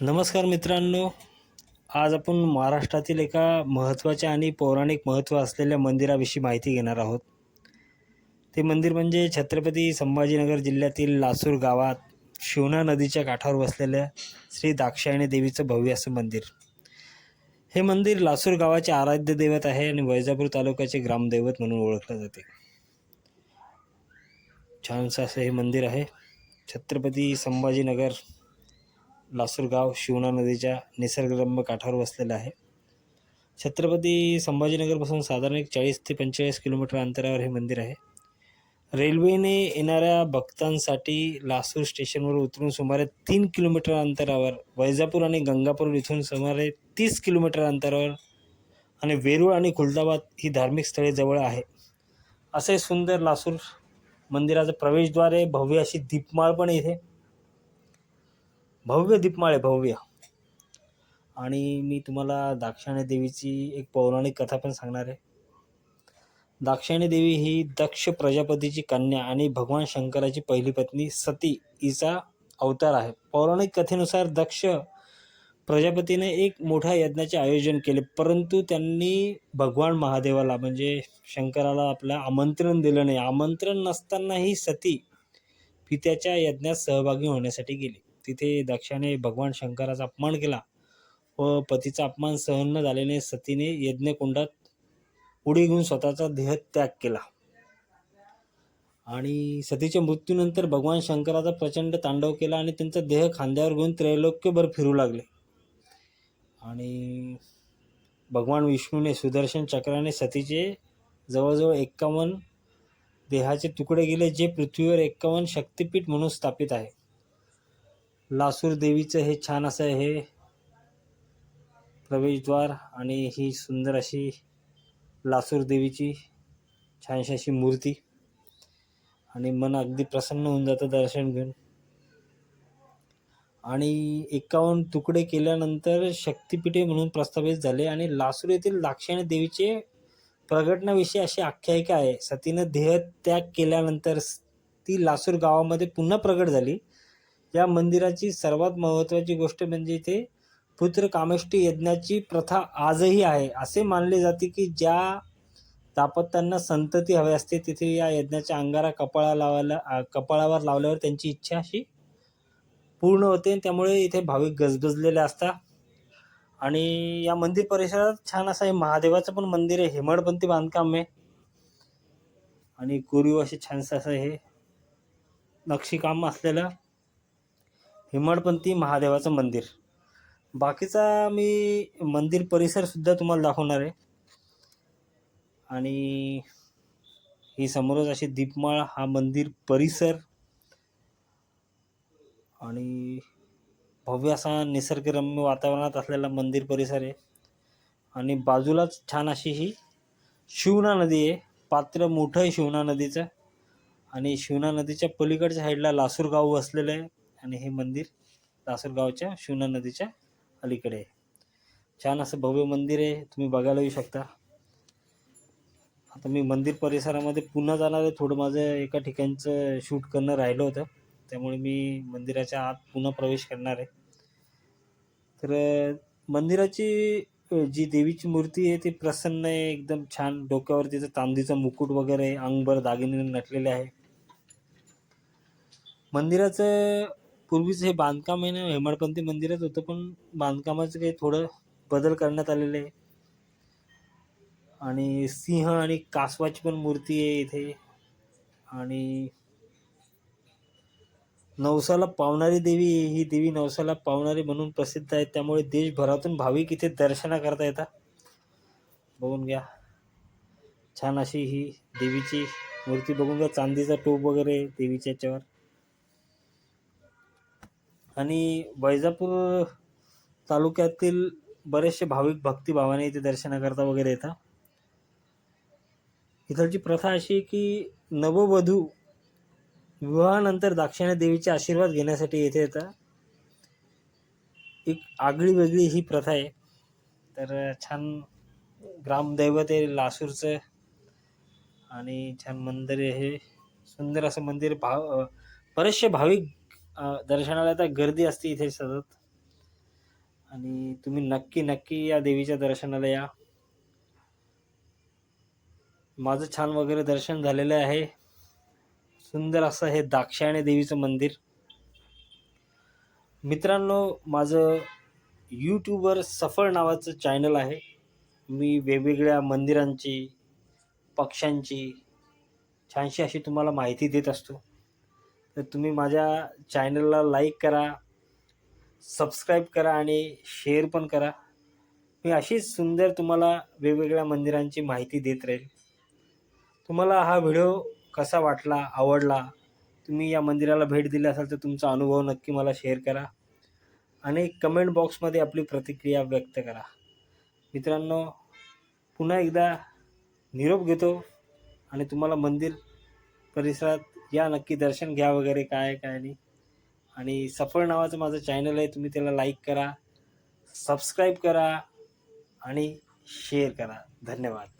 नमस्कार मित्रांनो. आज आपण महाराष्ट्रातील एका महत्त्वाच्या आणि पौराणिक महत्त्व असलेल्या मंदिराविषयी माहिती घेणार आहोत. ते मंदिर म्हणजे छत्रपती संभाजीनगर जिल्ह्यातील लासूर गावात शिवना नदीच्या काठावर वसलेल्या श्री दाक्षायणी देवीचं भव्य असं मंदिर. हे मंदिर लासूर गावाचे आराध्य दैवत आहे आणि वैजापूर तालुक्याचे ग्रामदैवत म्हणून ओळखलं जाते. छानसं असं हे मंदिर आहे. छत्रपती संभाजीनगर लासूर गाव शिवना नदीच्या निसर्गरम्य काठावर वसलेलं आहे. छत्रपती संभाजीनगरपासून साधारण एक चाळीस ते पंचेचाळीस किलोमीटर अंतरावर हे मंदिर आहे. रेल्वेने येणाऱ्या भक्तांसाठी लासूर स्टेशनवर उतरून सुमारे तीन किलोमीटर अंतरावर वैजापूर आणि गंगापूर इथून सुमारे तीस किलोमीटर अंतरावर आणि वेरूळ आणि खुलदाबाद ही धार्मिक स्थळे जवळ आहे. असे सुंदर लासूर मंदिराचं प्रवेशद्वार आहे भव्य अशी दीपमाळ पण इथे भव्य दीपमाळे भव्य. आणि मी तुम्हाला दाक्षायणी देवीची एक पौराणिक कथा पण सांगणार आहे. दाक्षायणी देवी ही दक्ष प्रजापतीची कन्या आणि भगवान शंकराची पहिली पत्नी सती हिचा अवतार आहे. पौराणिक कथेनुसार दक्ष प्रजापतीने एक मोठ्या यज्ञाचे आयोजन केले परंतु त्यांनी भगवान महादेवाला म्हणजे शंकराला आपल्या आमंत्रण दिलं नाही. आमंत्रण नसतानाही सती पित्याच्या यज्ञात सहभागी होण्यासाठी गेली. तिथे दक्षाने भगवान शंकराचा अपमान केला व पतीचा अपमान सहन न झाल्याने सतीने यज्ञकुंडात उडी घेऊन स्वतःचा देह त्याग केला. आणि सतीच्या मृत्यूनंतर भगवान शंकराचा प्रचंड तांडव केला आणि त्यांचा देह खांद्यावर घेऊन त्रैलोक्यभर फिरू लागले. आणि भगवान विष्णूने सुदर्शन चक्राने सतीचे जवळजवळ एक्कावन्न देहाचे तुकडे गेले जे पृथ्वीवर एक्कावन्न शक्तिपीठ म्हणून स्थापित आहे. लासूर देवीचं हे छान असं हे प्रवेशद्वार आणि ही सुंदर अशी लासूर देवीची छानशी अशी मूर्ती. आणि मन अगदी प्रसन्न होऊन जातं दर्शन घेऊन. आणि एकावन्न तुकडे केल्यानंतर शक्तिपीठे म्हणून प्रस्थापित झाले आणि लासूर येथील दाक्षिणी देवीचे प्रगटनाविषयी अशी आख्यायिका आहे. सतीनं देह त्याग केल्यानंतर ती लासूर गावामध्ये पुन्हा प्रगट झाली. या मंदिराची सर्वात महत्त्वाची गोष्ट म्हणजे इथे पुत्र कामेष्टी यज्ञाची प्रथा आजही आहे. असे मानले जाते की ज्या दापत्यांना संतती हवी असते तिथे या यज्ञाच्या अंगारा कपाळा लावायला कपाळावर लावल्यावर त्यांची इच्छा अशी पूर्ण होते आणि त्यामुळे इथे भाविक गजबजलेले असतात. आणि या मंदिर परिसरात छान असं आहे महादेवाचं पण मंदिर आहे हेमडपंथी बांधकाम आहे. आणि कोरीव असे छानसं असं हे नक्षीकाम असलेलं हेमाडपंथी महादेवाचं मंदिर. बाकीचा मी मंदिर परिसरसुद्धा तुम्हाला दाखवणार आहे. आणि ही समोरच अशी दीपमाळ हा मंदिर परिसर आणि भव्य असा निसर्गरम्य वातावरणात असलेला मंदिर परिसर आहे. आणि बाजूलाच छान अशी ही शिवना नदी आहे. पात्र मोठं आहे शिवना नदीचं. आणि शिवना नदीच्या पलीकडच्या साईडला लासूर गाव वसलेलं आहे. आणि हे मंदिर लासूरगावच्या शिवना नदीच्या अलीकडे आहे. छान असं भव्य मंदिर आहे. तुम्ही बघायला येऊ शकता. आता मी मंदिर परिसरामध्ये पुन्हा जाणार आहे. थोडं माझं एका ठिकाणचं शूट करणं राहिलं होतं. त्यामुळे मी मंदिराच्या आत पुन्हा प्रवेश करणार आहे. तर मंदिराची जी देवीची मूर्ती आहे ती प्रसन्न आहे. एकदम छान डोक्यावर तिचं चांदीचा मुकुट वगैरे अंगभर दागिने नटलेले आहे. मंदिराचं पूर्वीचं हे बांधकाम आहे ना हेमाडपंथी मंदिरच होतं पण बांधकामाचं काही थोडं बदल करण्यात आलेलं आहे. आणि सिंह आणि कासवाची पण मूर्ती आहे इथे. आणि नवसाला पावणारी देवी ही देवी नवसाला पावणारी म्हणून प्रसिद्ध आहे. त्यामुळे देशभरातून भाविक इथे दर्शना करता येतात. बघून घ्या. छान अशी ही देवीची मूर्ती बघून घ्या. चांदीचा टोप वगैरे आहे देवीच्या याच्यावर. आणि वैजापूर तालुक्यातील बरेचसे भाविक भक्तिभावाने इथे दर्शनाकरता वगैरे येतात. इथलची प्रथा अशी आहे की नववधू विवाहानंतर दाक्षिणा देवीचे आशीर्वाद घेण्यासाठी येथे येतात. एक आगळी वेगळी ही प्रथा आहे. तर छान ग्रामदैवत आहे लासूरचं आणि छान मंदिर आहे हे. सुंदर असं मंदिर भाव बरेचसे भाविक दर्शनाला तर गर्दी असते इथे सतत. आणि तुम्ही नक्की नक्की या देवीच्या दर्शनाला या. माझं छान वगैरे दर्शन झालेलं आहे. सुंदर असं हे दाक्षायणी देवीचं मंदिर. मित्रांनो माझं यूट्यूबवर सफळ नावाचं चॅनल आहे. मी वेगवेगळ्या मंदिरांची पक्ष्यांची छानशी अशी तुम्हाला माहिती देत असतो. तर तुम्ही माझ्या चॅनलला लाईक करा सबस्क्राईब करा आणि शेअर पण करा. मी अशीच सुंदर तुम्हाला वेगवेगळ्या मंदिरांची माहिती देत राहील. तुम्हाला हा व्हिडिओ कसा वाटला आवडला तुम्ही या मंदिराला भेट दिली असाल तर तुमचा अनुभव नक्की मला शेअर करा आणि कमेंट बॉक्समध्ये आपली प्रतिक्रिया व्यक्त करा. मित्रांनो पुन्हा एकदा निरोप घेतो आणि तुम्हाला मंदिर परिसरात या नक्की दर्शन घ्या वगैरे काय काय नाही. आणि सफळ नावाचं माझं चॅनल आहे तुम्ही त्याला लाईक करा सबस्क्राईब करा आणि शेअर करा. धन्यवाद.